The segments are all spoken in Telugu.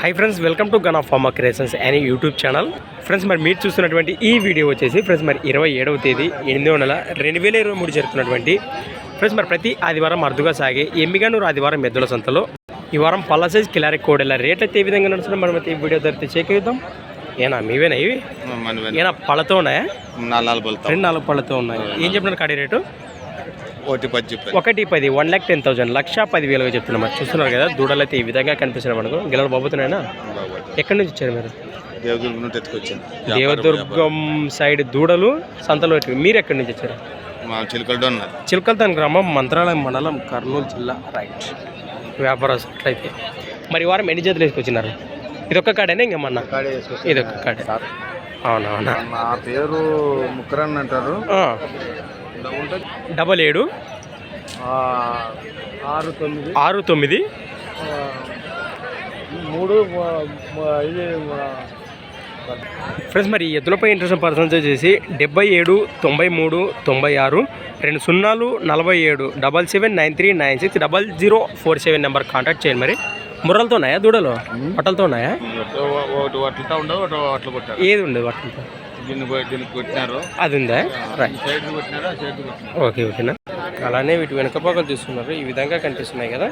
Hi friends welcome to gun of pharma creations అనే యూట్యూబ్ ఛానల్ ఫ్రెండ్స్ మరి మీరు చూస్తున్నటువంటి ఈ వీడియో వచ్చేసి ఫ్రెండ్స్ మరి ఇరవై ఏడవ తేదీ ఎనిమిదవ నెల రెండు వేల ఇరవై మూడు జరుగుతున్నటువంటి ఫ్రెండ్స్ మరి ప్రతి ఆదివారం అరుదుగా సాగే ఎమ్మిగానూరు ఆదివారం మెద్దుల సంతలో. ఈ వారం పల్ల సైజ్ కిలారీ కోడెల రేట్ అయితే ఏ విధంగా నడుస్తున్నాం మనం అయితే ఈ వీడియో ధరితే చేకేద్దాం ఏనా మీవేనా ఇవి? ఏనా పళ్ళతో ఉన్నాయా? రెండు నాలుగు పళ్ళతో ఉన్నాయి. ఏం చెప్పినారు కాడి రేటు? ఒకటి పది చెప్పారు ఒకటి పది వన్ ల్యాక్ టెన్ థౌసండ్ లక్ష పదివేలుగా చెప్తున్నాం మరి. చూస్తున్నారు కదా దూడలు అయితే ఈ విధంగా కనిపిస్తున్నాయి మనకు. గిల్లలు బాబుతున్నాయినా ఎక్కడి నుంచి వచ్చారు మీరు? దేవదుర్గ నుండి ఎత్తుకొచ్చాను. దేవదుర్గం సైడ్ దూడలు సంతలో. మీరు ఎక్కడి నుంచి వచ్చారు? మా చిలుకలతో ఉన్నారు చిలకల్తాన్ గ్రామం మంత్రాలయం మండలం కర్నూలు జిల్లా రైట్. వ్యాపారస్తులు అయితే మరి ఈ వారం ఎన్ని జతలు వేసుకొచ్చినారు? ఇది ఒక్క కాడేనా ఇంకేమన్నా ఇది ఒక్క కాడే అవునా అవునా నా పేరు ముక్కరన్ అంటారు. ఆ. డబల్ ఏడు. ఆరు తొమ్మిది. ఆరు తొమ్మిది. మూడు ఇది ఫ్రెండ్స్ మరి ఎద్దులపై ఇంట్రెస్ట్ పర్సన్స్ వచ్చేసి డెబ్బై ఏడు తొంభై మూడు తొంభై ఆరు రెండు సున్నాలు నలభై ఏడు double seven nine three nine six double zero four seven number contact చేయండి మరి. ముర్రలతో ఉన్నాయా దూడలు? పట్టలతో ఉన్నాయా? ఏది ఉండదు పట్టలతో అది ఉందా ఓకే ఓకేనా? అలానే వీటి వెనుక పక్కలు చూస్తున్నారు ఈ విధంగా కనిపిస్తున్నాయి కదా?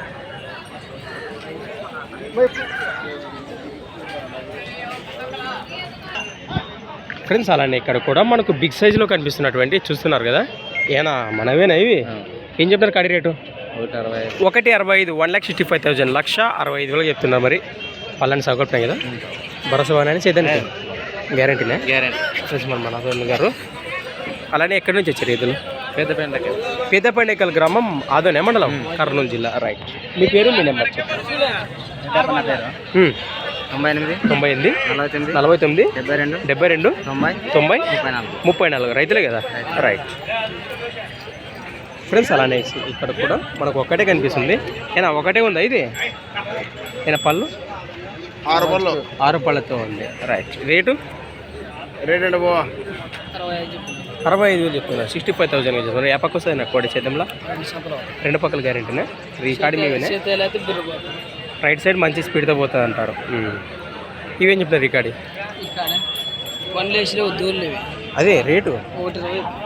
ఫ్రెండ్స్ అలానే ఇక్కడ కూడా మనకు బిగ్ సైజులో కనిపిస్తున్నటువంటి చూస్తున్నారు కదా? ఏనా మనవేనా ఇవి? ఏం చెప్తారు కడి రేటు? ఒకటి అరవై ఐదు. One lakh sixty five thousand లక్ష అరవై ఐదు వేలకు చెప్తున్నారు మరి. పళ్ళని సగొట్టినాయి కదా? భరోసా అని చేద్దానికి గ్యారంటీనే? గ్యారెంటీ. మన మనోహర్ గారు. అలానే ఎక్కడి నుంచి వచ్చారు ఇతను పెద్ద పెండకి పేదపండేకల్ గ్రామం ఆదోనే మండలం కర్నూలు జిల్లా రైట్. మీ పేరు మీ నెంబర్ చెప్పండి. తొంభై ఎనిమిది తొంభై ఎనిమిది నలభై తొమ్మిది నలభై తొమ్మిది డెబ్బై రెండు డెబ్బై రెండు తొంభై తొంభై ముప్పై నాలుగు. ముప్పై నాలుగు. రైతులే కదా? రైట్. ఫ్రెండ్స్ అలానే ఇక్కడ కూడా మనకు ఒక్కటే కనిపిస్తుంది. ఏనా ఒకటే ఉందా ఇది? ఏనా పళ్ళు? ఆరు బళ్ళు ఆరు పళ్ళతో ఉంది. రైట్ రేటు రేట్ బో అరవై ఐదు వేలు చెప్తున్నారు సిక్స్టీ ఫైవ్ థౌసండ్ చెప్తున్నారు ఏ పక్క వస్తుంది నాకు కోడి చేద్దాంలో రెండు పక్కల గ్యారెంటీనా మీవేనా రైట్ సైడ్ మంచి స్పీడ్తో పోతుంది అంటారు. ఉమ్. ఇవేం చెప్తారు రికార్డి అదే రేటు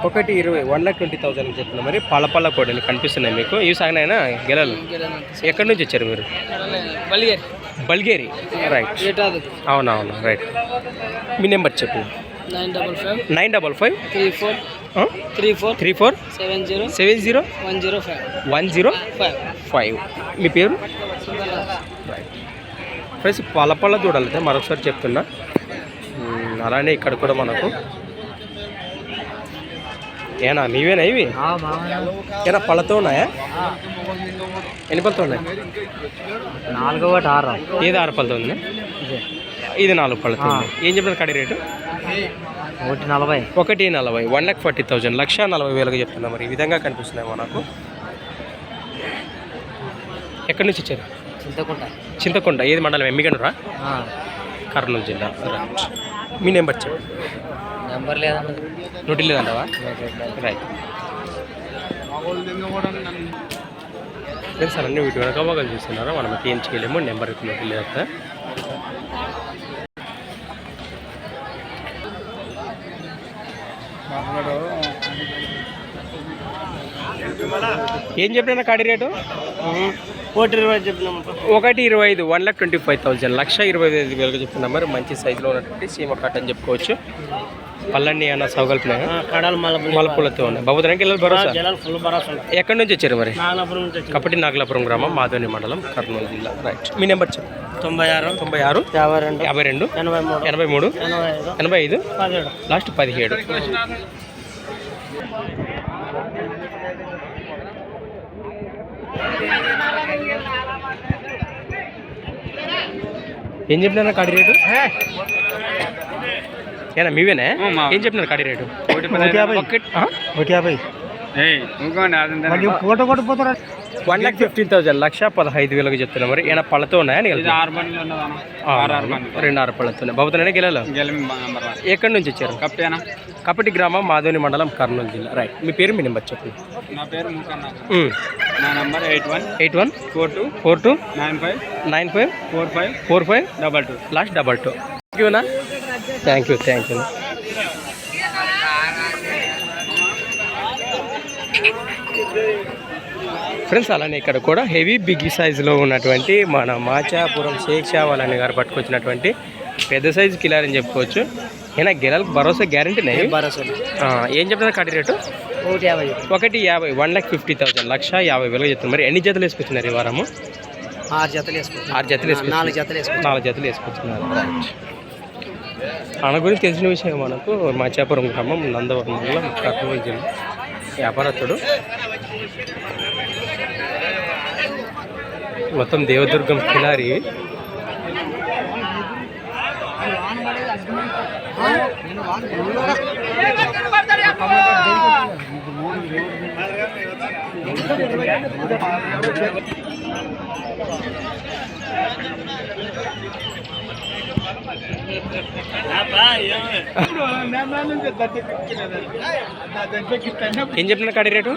ఒకటి ఇరవై వన్ లాక్ ట్వంటీ థౌసండ్ చెప్తున్నా. మరి పళ్ళ పళ్ళ కోడలు కనిపిస్తున్నాయి మీకు. ఇవి సాగినాయినా? గెలలు? ఎక్కడి నుంచి వచ్చారు మీరు? బలిగారి. రైట్ అవునవును రైట్ మీ నెంబర్ చెప్పు. Nine double five. Nine double five. Three four. Three four. Three four. Seven zero. Seven zero. One zero five. One zero. Five. Five. మీ పేరు? ఫ్రెండ్స్ పళ్ళ పళ్ళ చూడాలి మరొకసారి చెప్తున్నా. అలానే ఇక్కడ కూడా మనకు ఏనా? మీవేనా ఇవి? ఏనా పళ్ళతో ఉన్నాయా ఎన్ని పళ్ళతో ఉన్నాయి నాలుగో ఒకటి ఆరు ఏది ఆరు పళ్ళతో ఉంది ఇది నాలుగు పళ్ళతో ఉంది ఏం చెప్పిన కడి రేటు? ఒకటి నలభై. ఒకటి నలభై. One lakh forty thousand. లక్ష నలభై వేలుగా చెప్తున్నా మరి. ఈ విధంగా కనిపిస్తున్నాయి మనకు ఎక్కడి నుంచి వచ్చారు? చింతకుంట. చింతకొండ ఏది మండలం? ఎమ్మిగనరా? కర్నూలు జిల్లా. మీ నెంబర్ చెప్పు నెంబర్ లేదండి. నోటి లేదంటావా రైట్ ఫ్రెండ్స్ అన్నీ వీటి వెనక భాగాలు చూస్తున్నారా? మనం అయితే ఏం చేయలేము నెంబర్ నోటి లేదా ఏం చెప్పినా కాడి రేటు? ఒకటి ఇరవై చెప్పినాం ఒకటి ఇరవై ఐదు one lakh twenty five thousand లక్ష ఇరవై ఐదు వేలుగా చెప్తున్నాం మరి మంచి సైజులో ఉన్నటువంటి సీమ కట్ అని చెప్పుకోవచ్చు. సౌకల్పినాయి కడాలు మలపురం మలపూలతో ఉన్నాయి. బాబుదానికి వెళ్ళాలి భరోసా? జనాలు ఫుల్ భరోసా ఎక్కడి నుంచి వచ్చారు మరి? కపటి నాగలాపురం గ్రామం మాధవని మండలం కర్నూలు జిల్లా. రైట్ మీ నెంబర్ చెప్పు. తొంభై ఆరు తొంభై ఆరు యాభై రెండు యాభై రెండు ఎనభై మూడు ఎనభై మూడు ఎనభై ఐదు లాస్ట్ పదిహేడు. ఏం చెప్పినా కాడి రేటు? ఏనా మీవేనా? ఏం చెప్పినారు కాడి రేటు? ఒకటి యాభై. Photo one lakh fifteen thousand లక్ష పదహైదు వేలకు చెప్తున్నా మరి. ఏమైనా పళ్ళతో ఉన్నాయా నీకు? ఆరు బండ్లు ఉన్నదాను ఆ, రెండు ఆరు పళ్ళతో ఉన్నాయి. బాబుతున్నాయి గిలలో? ఎక్కడి నుంచి వచ్చారు? కపటి గ్రామం మాధవని మండలం కర్నూలు జిల్లా. రైట్ మీ పేరు మీ నెంబర్ చెప్పండి. నా పేరు. నా number eight one eight one four two four two nine five nine five four five four five double two. Last double two. Thank యూనా thank you thank you friends అలానే ఇక్కడ కూడా హెవీ బిగ్ సైజులో ఉన్నటువంటి మన మాచాపురం షేక్ షా వాళ్ళని గారు పట్టుకొచ్చినటువంటి పెద్ద సైజు కిలార్ అని చెప్పుకోవచ్చు. ఏనా గిలాలకు భరోసా గ్యారంటీ ఉన్నాయి భరోసాలు ఆ, ఏం చెప్తున్నారు కటి రేటు? ఒకటి యాభై ఒకటి యాభై వన్ లాక్ ఫిఫ్టీ థౌసండ్ లక్ష యాభై వేలు చెప్తున్నారు. మరి ఎన్ని జతలు వేసుకొచ్చినారు ఈ వారము? ఆరు జతలు వేసుకుంటాం ఆరు జతలు నాలుగు జతలు వేసుకుంటాం నాలుగు జతలు వేసుకొచ్చున్నారు ఆయన గురించి తెలిసిన విషయం మనకు మాచాపురం గ్రామం నందవరం మండలం కర్నూలు జిల్లా వ్యాపారస్తుడు. మొత్తం దేవదుర్గం కిలారి. ఏం చెప్పిన కాడి రేటు?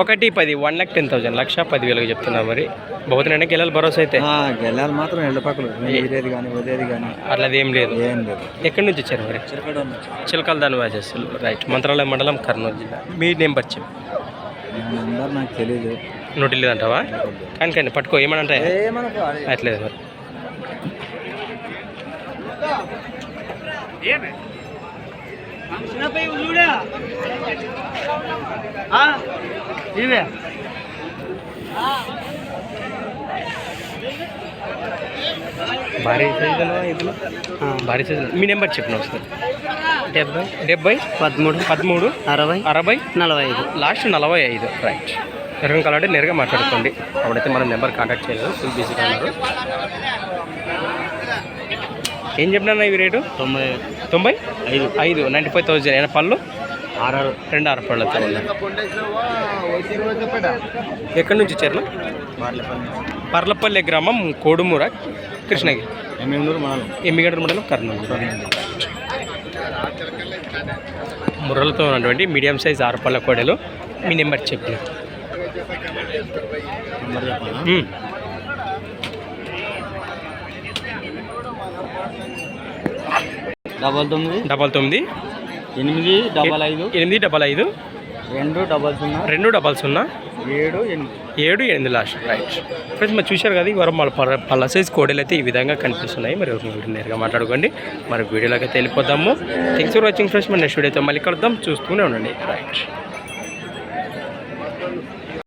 ఒకటి పది వన్ లాక్ టెన్ థౌసండ్ లక్ష పదివేలకు చెప్తున్నా మరి. బహుతనంటే గిల్లలు భరోసా అయితే. గెలాలి మాత్రం ఎండపక్కలు నీరేది కానీ ఉదేది కానీ అట్లది ఏం లేదు. ఏం లేదు. ఎక్కడి నుంచి వచ్చారు మరి? చిలకల దాని వాజెస్లు రైట్. మంత్రాలయం మండలం కర్నూలు జిల్లా. మీ చెప్పు. నంబర్ నాకు తెలియదు నోటి లేదంటావా కానీ కానీ పట్టుకో ఏమనంటే? అట్లేదు. మరి ఇవే భారీ సైజులో ఇదిలో భారీ సైజులో. మీ నెంబర్ చెప్పిన వస్తుంది డెబ్బై. డెబ్బై పదమూడు పదమూడు అరవై అరవై నలభై ఐదు. లాస్ట్ నలభై ఐదు. రైట్ ఎవరికైనా కావాలంటే నేరుగా మాట్లాడుకోండి. అప్పుడైతే మనం నెంబర్ కాంటాక్ట్ చేయలేదు. ఫుల్ బిజీగా ఉన్నారు. ఏం చెప్పినా ఇవి రేటు? తొంభై తొంభై? ఐదు. ఐదు. నైంటీ ఫైవ్ థౌజండ్ అయినా పళ్ళు? ఆరు రెండు ఆరు ఉన్నాయి ఎక్కడి నుంచి వచ్చారు? పర్లపల్లి గ్రామం కోడుమూర కృష్ణగిరి. ఎమ్మిగడ్డ మండలం. కర్నూలు. ముర్రలతో ఉన్నటువంటి మీడియం సైజ్ ఆరు పళ్ళ కోడలు. మీ నెంబర్ చెప్పు నెంబర్ చెప్పాలా మ్మ్. డబల్ తొమ్మిది. డబల్ తొమ్మిది. ఎనిమిది డబల్ ఐదు. ఎనిమిది డబల్ ఐదు. రెండు డబల్ సున్నా. రెండు డబల్ సున్నా. ఏడు ఎనిమిది. ఏడు ఎనిమిది లాస్ట్. రైట్ ఫ్రెండ్స్ మరి చూశారు కదా ఈ వారం పల్ల పల్ల సైజ్ కోడలు అయితే ఈ విధంగా కనిపిస్తున్నాయి. మరి నేరుగా మాట్లాడుకోండి. మరి వీడియోలోకి అయితే వెళ్ళిపోదాము. థ్యాంక్స్ ఫర్ వాచింగ్ ఫ్రెండ్స్ మరి నెక్స్ట్ వీడియోతో మళ్ళీ కలుద్దాం. చూస్తూనే ఉండండి. రైట్